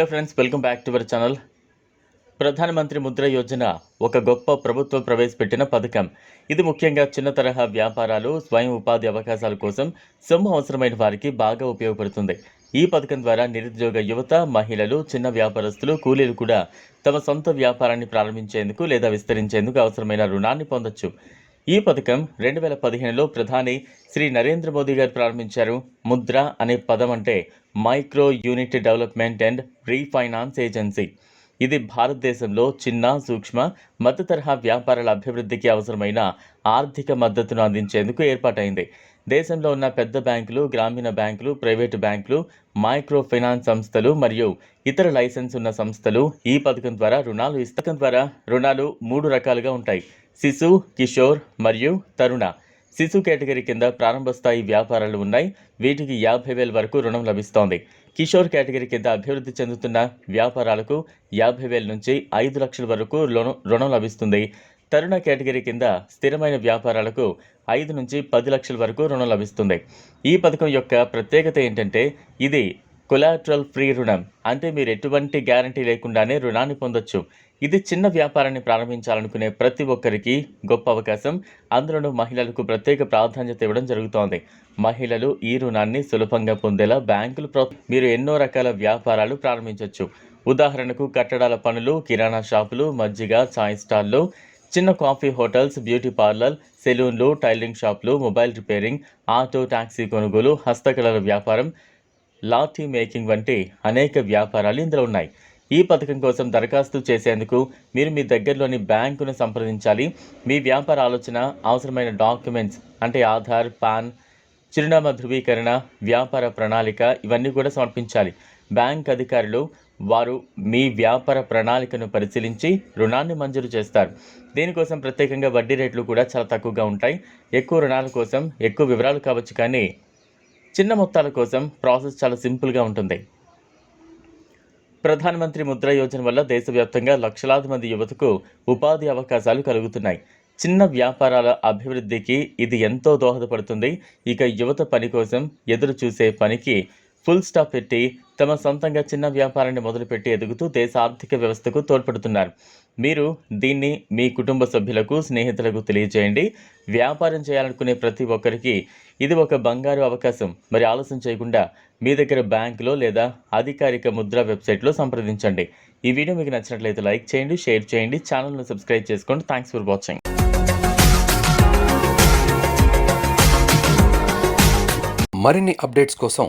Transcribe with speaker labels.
Speaker 1: Hello friends welcome back to our channel Pradhan Mantri Mudra Yojana ఒక గొప్ప ప్రభుత్వం ప్రవేశపెట్టిన పథకం. ఇది ముఖ్యంగా చిన్న తరహా వ్యాపారాలు స్వయం ఉపాధి అవకాశాల కోసం సొమ్ము అవసరమైన వారికి బాగా ఉపయోగపడుతుంది. ఈ పథకం ద్వారా నిరుద్యోగ యువత మహిళలు చిన్న వ్యాపారస్తులు కూలీలు కూడా తమ సొంత వ్యాపారాన్ని ప్రారంభించేందుకు లేదా విస్తరించేందుకు అవసరమైన రుణాన్ని పొందొచ్చు. ఈ పథకం రెండు వేల పదిహేనులో ప్రధాని శ్రీ నరేంద్ర మోదీ గారు ప్రారంభించారు. ముద్ర అనే పదం అంటే micro unit development and refinance agency. ఇది భారతదేశంలో చిన్న సూక్ష్మ మధ్య తరహా వ్యాపారాల అభివృద్ధికి అవసరమైన ఆర్థిక మద్దతును అందించేందుకు ఏర్పాటైంది. దేశంలో ఉన్న పెద్ద బ్యాంకులు గ్రామీణ బ్యాంకులు ప్రైవేటు బ్యాంకులు మైక్రో ఫైనాన్స్ సంస్థలు మరియు ఇతర లైసెన్స్ ఉన్న సంస్థలు ఈ పథకం ద్వారా రుణాలు ఇస్తకం ద్వారా రుణాలు మూడు రకాలుగా ఉంటాయి. శిశు కిషోర్ మరియు తరుణ. శిశు కేటగిరీ కింద ప్రారంభ స్థాయి వ్యాపారాలు ఉన్నాయి. వీటికి యాభై వేల వరకు రుణం లభిస్తోంది. కిషోర్ కేటగిరీ కింద అభివృద్ధి చెందుతున్న వ్యాపారాలకు యాభై వేల నుంచి ఐదు లక్షల వరకు రుణం రుణం లభిస్తుంది. తరుణ కేటగిరీ కింద స్థిరమైన వ్యాపారాలకు ఐదు నుంచి పది లక్షల వరకు రుణం లభిస్తుంది. ఈ పథకం యొక్క ప్రత్యేకత ఏంటంటే ఇది కొలాట్రల్ ఫ్రీ రుణం. అంటే మీరు ఎటువంటి గ్యారంటీ లేకుండానే రుణాన్ని పొందొచ్చు. ఇది చిన్న వ్యాపారాన్ని ప్రారంభించాలనుకునే ప్రతి ఒక్కరికి గొప్ప అవకాశం. అందులోనూ మహిళలకు ప్రత్యేక ప్రాధాన్యత ఇవ్వడం జరుగుతోంది. మహిళలు ఈ రుణాన్ని సులభంగా పొందేలా బ్యాంకులు ప్రో మీరు ఎన్నో రకాల వ్యాపారాలు ప్రారంభించవచ్చు ఉదాహరణకు కట్టడాల పనులు కిరాణా షాపులు మజ్జిగ చాయ్ స్టాల్లు చిన్న కాఫీ హోటల్స్ బ్యూటీ పార్లర్ సెలూన్లు టైలరింగ్ షాపులు మొబైల్ రిపేరింగ్ ఆటో టాక్సీ కొనుగోలు హస్తకళల వ్యాపారం లాఠీ మేకింగ్ వంటి అనేక వ్యాపారాలు ఇందులో ఉన్నాయి. ఈ పథకం కోసం దరఖాస్తు చేసేందుకు మీరు మీ దగ్గరలోని బ్యాంకును సంప్రదించాలి. మీ వ్యాపార ఆలోచన అవసరమైన డాక్యుమెంట్స్ అంటే ఆధార్ పాన్ చిరునామా ధృవీకరణ వ్యాపార ప్రణాళిక ఇవన్నీ కూడా సమర్పించాలి. బ్యాంక్ అధికారులు వారు మీ వ్యాపార ప్రణాళికను పరిశీలించి రుణాన్ని మంజూరు చేస్తారు. దీనికోసం ప్రత్యేకంగా వడ్డీ రేట్లు కూడా చాలా తక్కువగా ఉంటాయి. ఎక్కువ రుణాల కోసం ఎక్కువ వివరాలు కావచ్చు కానీ చిన్న మొత్తాల కోసం ప్రాసెస్ చాలా సింపుల్గా ఉంటుంది. ప్రధానమంత్రి ముద్ర యోజన వల్ల దేశవ్యాప్తంగా లక్షలాది మంది యువతకు ఉపాధి అవకాశాలు కలుగుతున్నాయి. చిన్న వ్యాపారాల అభివృద్ధికి ఇది ఎంతో దోహదపడుతుంది. ఇక యువత పని కోసం ఎదురు చూసే పనికి ఫుల్ స్టాప్ పెట్టి తమ సొంతంగా చిన్న వ్యాపారాన్ని మొదలుపెట్టి ఎదుగుతూ దేశ ఆర్థిక వ్యవస్థకు తోడ్పడుతున్నారు. మీరు దీన్ని మీ కుటుంబ సభ్యులకు స్నేహితులకు తెలియజేయండి. వ్యాపారం చేయాలనుకునే ప్రతి ఒక్కరికి ఇది ఒక బంగారు అవకాశం. మరి ఆలస్యం చేయకుండా మీ దగ్గర బ్యాంకులో లేదా అధికారిక ముద్ర వెబ్సైట్లో సంప్రదించండి. ఈ వీడియో మీకు నచ్చినట్లయితే లైక్ చేయండి షేర్ చేయండి ఛానల్ను సబ్స్క్రైబ్ చేసుకోండి. Thanks for watching.
Speaker 2: మరిన్ని అప్డేట్స్ కోసం